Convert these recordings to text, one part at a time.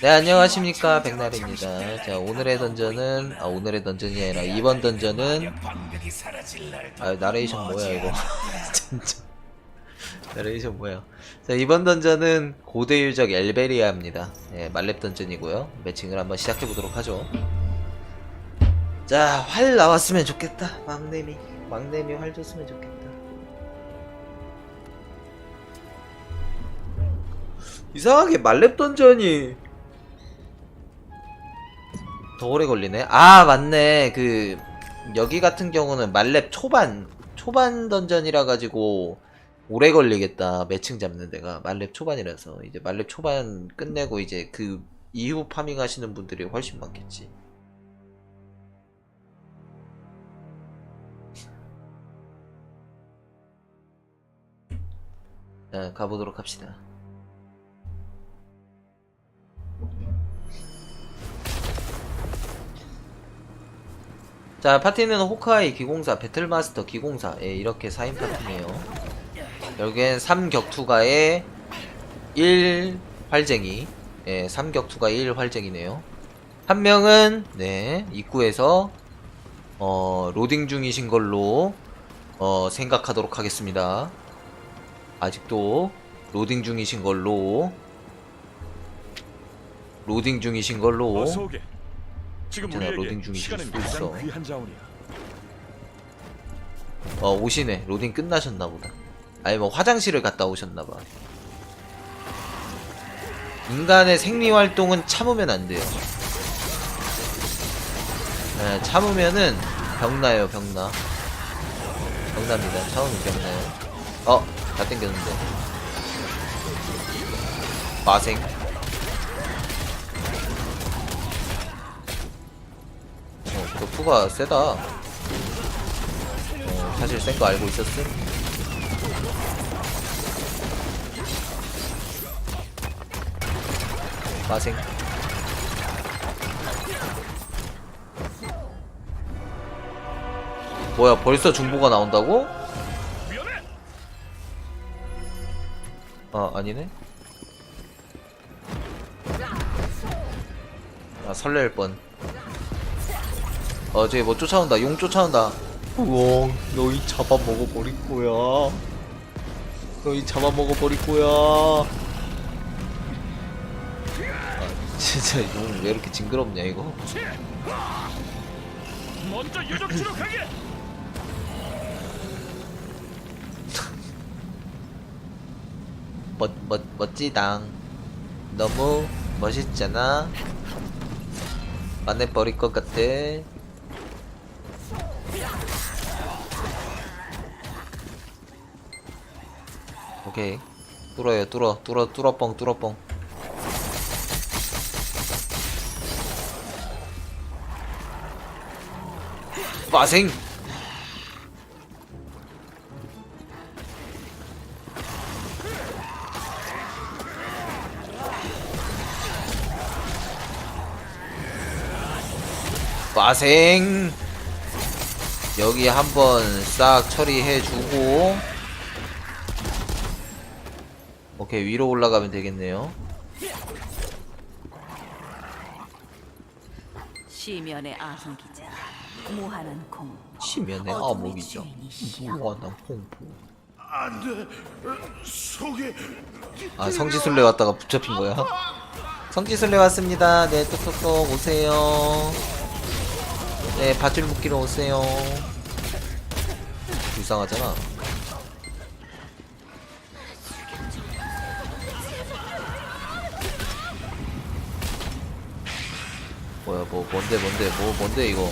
네 안녕하십니까. 백날입니다. 자 오늘의 던전은 아 오늘의 던전이 아니라 이번 던전은 아 나레이션 뭐야 이거? 진짜. 나레이션 뭐야. 자 이번 던전은 고대 유적 엘베리아입니다. 예, 말렙 던전이고요. 매칭을 한번 시작해 보도록 하죠. 자 활 나왔으면 좋겠다. 막내미. 막내미 활 줬으면 좋겠다 이상하게 말렙 던전이 더 오래 걸리네. 아 맞네. 그 여기 같은 경우는 말렙 초반 초반 던전이라 가지고 오래 걸리겠다. 매칭 잡는 데가 말렙 초반이라서 이제 말렙 초반 끝내고 이제 그 이후 파밍 하시는 분들이 훨씬 많겠지. 자, 가보도록 합시다. 자 파티는 호카이 기공사 배틀마스터 기공사. 예, 이렇게 4인 파티네요. 여기엔 3격투가에 1 활쟁이. 예, 3격투가 1 활쟁이네요. 한 명은 네 입구에서 어, 로딩 중이신 걸로 어, 생각하도록 하겠습니다. 아직도 로딩 중이신 걸로 로딩 중이신 걸로. 오게. 지금 괜찮아, 우리에게 로딩 중이실 시간은 수도 가장 있어. 귀한 자원이야. 어 오시네. 로딩 끝나셨나 보다. 아니 뭐 화장실을 갔다 오셨나 봐. 인간의 생리활동은 참으면 안 돼요. 네, 참으면은 병나요 병나. 병납니다. 참으면 병나요. 어? 다 땡겼는데. 마생 어, 너프가 세다 어, 사실 센 거 알고 있었음? 마생 뭐야 벌써 중보가 나온다고? 아 아니네 아 설렐 뻔 어, 저기 뭐 쫓아온다. 용 쫓아온다. 우엉, 너희 잡아먹어버릴 거야. 너희 잡아먹어버릴 거야. 아, 진짜 용 왜 이렇게 징그럽냐, 이거? 먼저 유적지로 가게. 멋, 멋, 멋지당. 너무 멋있잖아. 만내버릴 것 같아. 오케이. 뚫어요, 뚫어, 뚫어, 뚫어뻥, 뚫어뻥. 빠생! 빠생! 여기 한번 싹 처리해주고 오케이 위로 올라가면 되겠네요. 시면의 아성기자 무한한 공 치면의 어둠의 아목이죠. 주인이시여. 무한한 공포. 안돼. 속에 아 성지순례 왔다가 붙잡힌 거야? 성지순례 왔습니다. 네 똑똑똑 오세요. 네 밧줄 묶기로 오세요. 불쌍하잖아 뭐 뭔데 뭔데 뭐 뭔데 이거.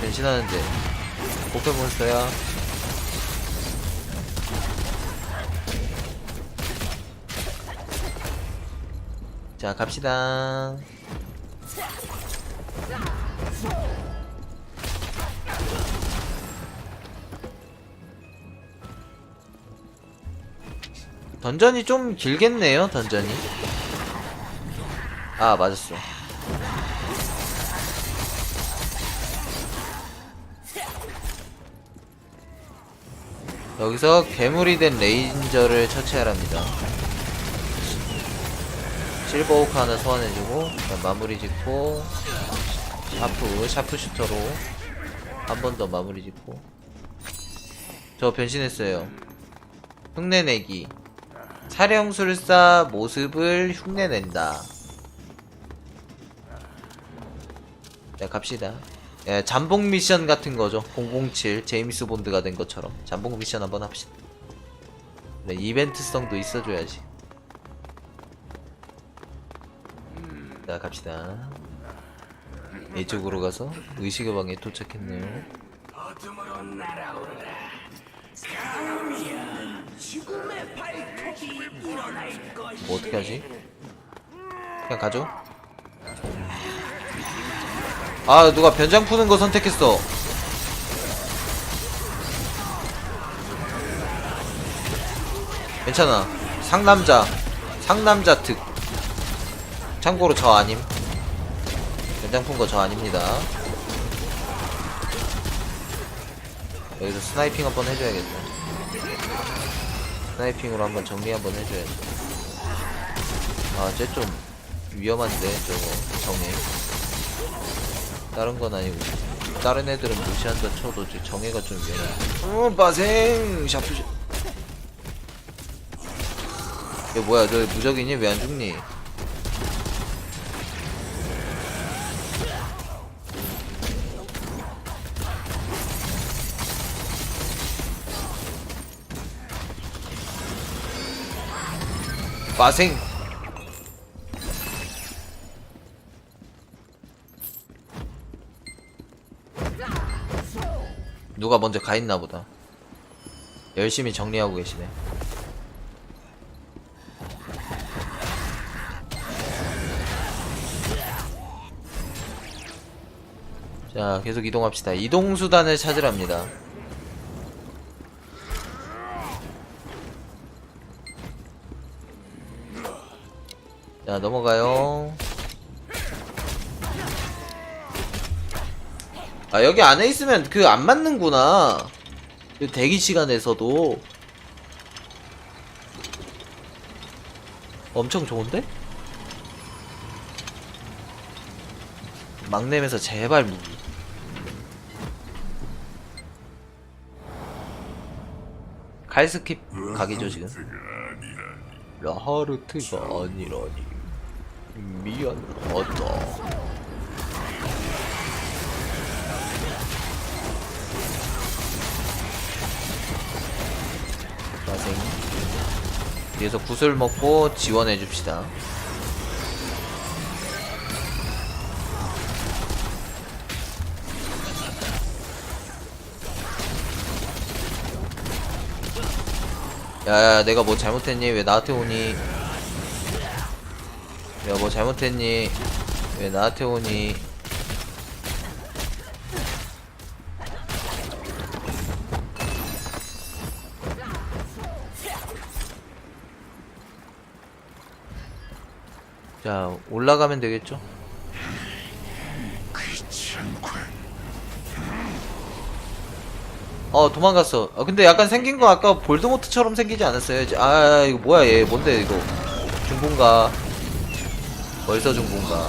변신하는데. 포켓몬스터야. 자 갑시다. 던전이 좀 길겠네요 던전이. 아 맞았어 여기서 괴물이 된 레인저를 처치하랍니다. 실버오크 하나 소환해주고 마무리 짓고 샤프 샤프 슈터로 한 번 더 마무리 짓고. 저 변신했어요. 흉내내기. 사령술사 모습을 흉내낸다. 자 갑시다 예, 잠복 미션 같은 거죠. 007 제임스 본드가 된 것처럼. 잠복 미션 한번 합시다. 네, 이벤트성도 있어줘야지. 자 갑시다. 이쪽으로 가서 의식의 방에 도착했네요. 뭐 어떻게 하지? 그냥 가죠? 아 누가 변장 푸는 거 선택했어. 괜찮아. 상남자. 상남자 특. 참고로 저 아님. 변장 푼 거 저 아닙니다. 여기서 스나이핑 한번 해줘야겠다. 스나이핑으로 한번 정리 한번 해줘야지 아쟤 좀 위험한데 저거. 정해 다른 건 아니고 다른 애들은 무시한다 쳐도 저 정해가 좀 위험해 어 빠생 샤프시 얘 뭐야 너 무적이니? 왜 안 죽니? 빠생 누가 먼저 가 있나 보다. 열심히 정리하고 계시네. 자 계속 이동합시다. 이동 수단을 찾으랍니다. 자 넘어가요 아 여기 안에 있으면 그 안 맞는구나. 그 대기 시간에서도. 엄청 좋은데? 막내면서 제발 무기 칼스킵 각이죠 지금? 라하르트가 아니라니. 미안하다 뒤에서 구슬 먹고 지원해 줍시다. 야야 내가 뭐 잘못했니? 왜 나한테 오니? 내가 뭐 잘못했니? 왜 나한테 오니 자 올라가면 되겠죠? 어 도망갔어. 어, 근데 약간 생긴 거 아까 볼드모트처럼 생기지 않았어요? 아 이거 뭐야 얘. 뭔데 이거? 중본가? 벌써 중본가?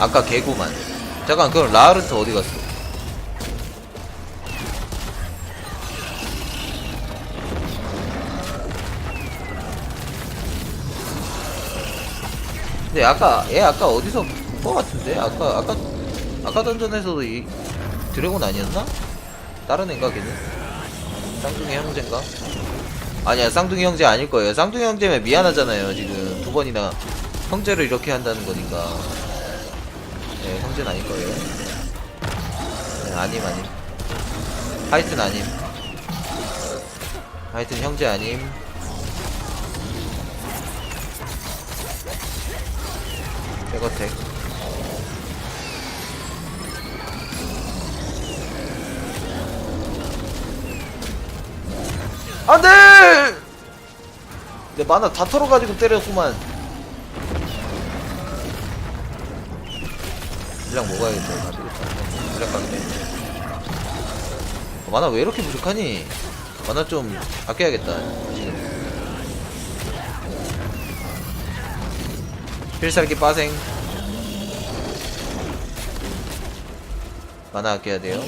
아까 개구만. 잠깐 그럼 라하르트 어디 갔어 근데 아까 얘 아까 어디서 본 거 같은데? 아까 아까 아까 던전에서도 이 드래곤 아니었나? 다른 애인가 걔는? 쌍둥이 형제인가? 아니야 쌍둥이 형제 아닐 거예요. 쌍둥이 형제면 미안하잖아요 지금. 두 번이나 형제를 이렇게 한다는 거니까. 네 형제는 아닐 거예요. 네, 아님 아님. 하여튼 아님. 하여튼 형제 아님 백어택 안돼! 내 만화 다 털어가지고 때렸구만. 물량 먹어야겠다. 이거. 물량 가네. 어, 만화 왜 이렇게 부족하니? 만화 좀 아껴야겠다. 지금. 필살기 빠생. 만화 아껴야 돼요.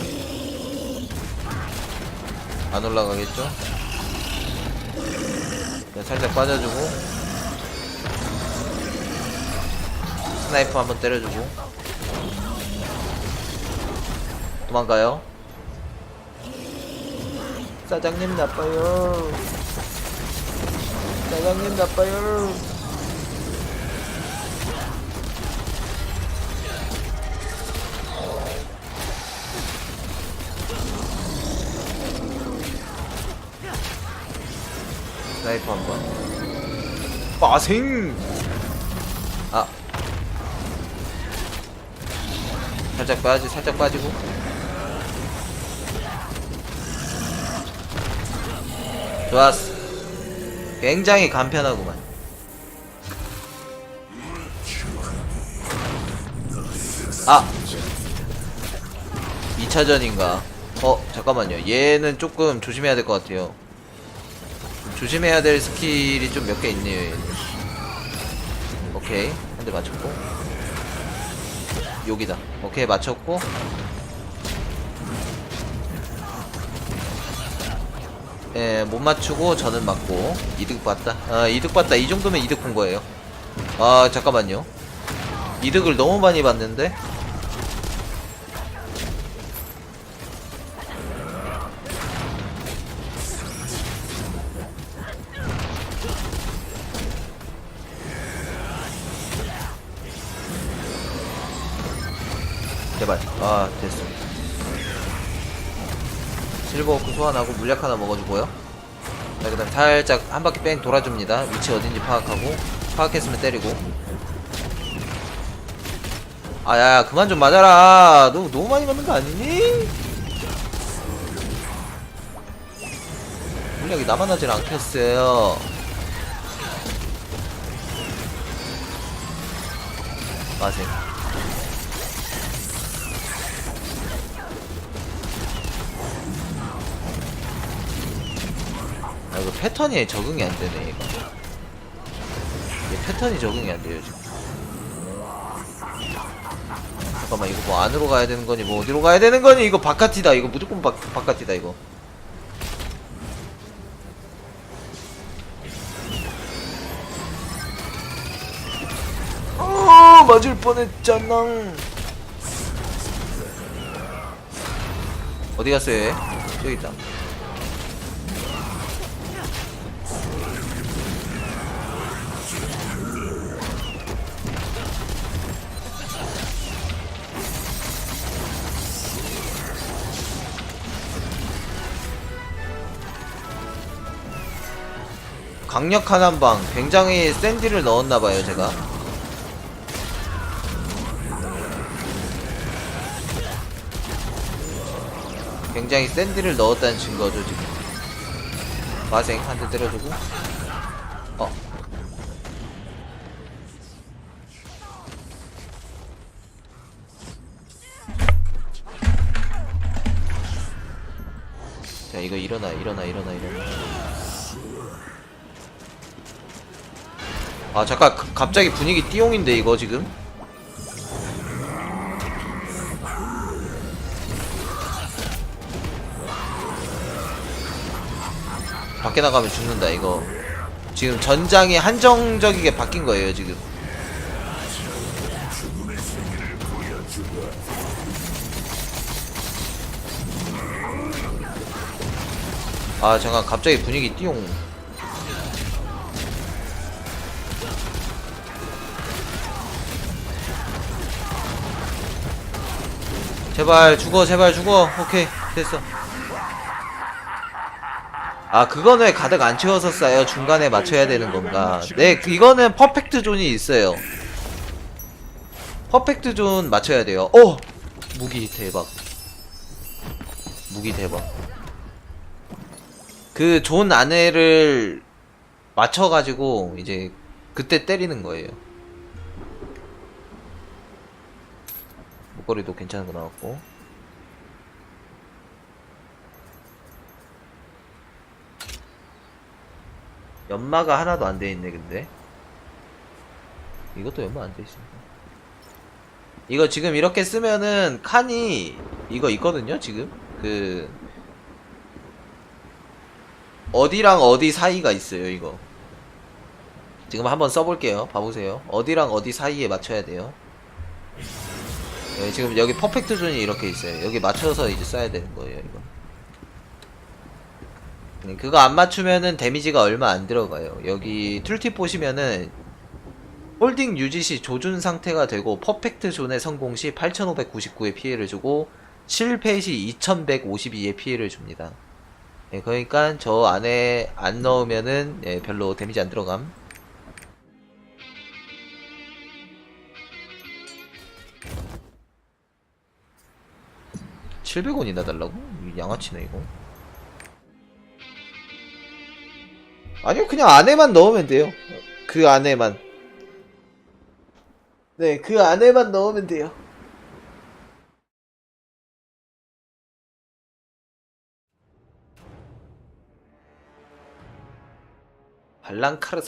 안 올라가겠죠? 살짝 빠져주고. 스나이프 한번 때려주고. 도망가요. 사장님 나빠요. 사장님 나빠요 스나이프 한번. 빠생! 아. 살짝 빠지 살짝 빠지고. 좋았어. 굉장히 간편하구만. 아! 2차전인가? 어 잠깐만요. 얘는 조금 조심해야 될 것 같아요 조심해야 될 스킬이 좀 몇개 얘는. 오케이 한 대 맞췄고 여기다 오케이 맞췄고 예, 못 맞추고 저는 맞고 이득 봤다. 아, 이득 봤다. 이 정도면 이득 본 거예요. 아, 잠깐만요. 이득을 너무 많이 봤는데. 제발. 아, 됐어. 실버 오크 소환하고 물약 하나 먹어주고요. 자, 그 다음 살짝 한 바퀴 뺑 돌아줍니다. 위치 어딘지 파악하고, 파악했으면 때리고. 아, 야, 야, 그만 좀 맞아라. 너 너무 많이 맞는 거 아니니? 물약이 하질 않겠어요. 마생. 아 이거 패턴이 적응이 안 되네 이거. 이게 패턴이 적응이 안 돼요 지금. 잠깐만 이거 뭐 안으로 가야 되는 거니 뭐 어디로 가야 되는 거니 이거 바깥이다 이거 무조건 바, 바깥이다 이거. 어 맞을 뻔했잖아. 어디 갔어요? 얘? 저기 있다. 강력한 한방. 굉장히 센 딜을 넣었나봐요 제가. 굉장히 센 딜을 넣었다는 증거죠 지금. 마생 한 대 때려주고. 어. 자 이거 일어나 일어나 일어나 일어나 아 잠깐 가- 갑자기 분위기 띠용인데 이거 지금? 밖에 나가면 죽는다 이거. 지금 전장이 한정적이게 바뀐 거예요 지금. 아 잠깐 갑자기 분위기 띠용 제발 죽어 제발 죽어. 오케이 됐어. 아 그거는 왜 가득 안 채워서 싸요. 중간에 맞춰야 되는 건가. 네 그- 이거는 퍼펙트 존이 있어요. 퍼펙트 존 맞춰야 돼요. 어 무기 대박. 무기 대박. 그 존 안에를 맞춰가지고 이제 그때 때리는 거예요 목걸이도 괜찮은 거 나왔고 연마가 하나도 안 돼 있네 근데 이것도 연마 안 돼 있습니다. 이거 지금 이렇게 쓰면은 칸이 이거 있거든요. 지금 그 어디랑 어디 사이가 있어요. 이거 지금 한번 써볼게요. 봐보세요. 어디랑 어디 사이에 맞춰야 돼요. 네, 지금 여기 퍼펙트 존이 이렇게 있어요. 여기 맞춰서 이제 써야 되는 거예요. 이거. 네, 그거 안 맞추면은 데미지가 얼마 안 들어가요. 여기 툴팁 보시면은 홀딩 유지 시 조준 상태가 되고 퍼펙트 존의 성공 시 8599의 피해를 주고 실패 시 2152의 피해를 줍니다. 예, 그러니까 저 안에 안 넣으면은 예, 별로 데미지 안 들어감. (700원이나) 달라고? 이 양아치네 이거. 아니요 그냥 안에만 넣으면 돼요. 그 안에만. 네 그 안에만 넣으면 돼요. 발랑카르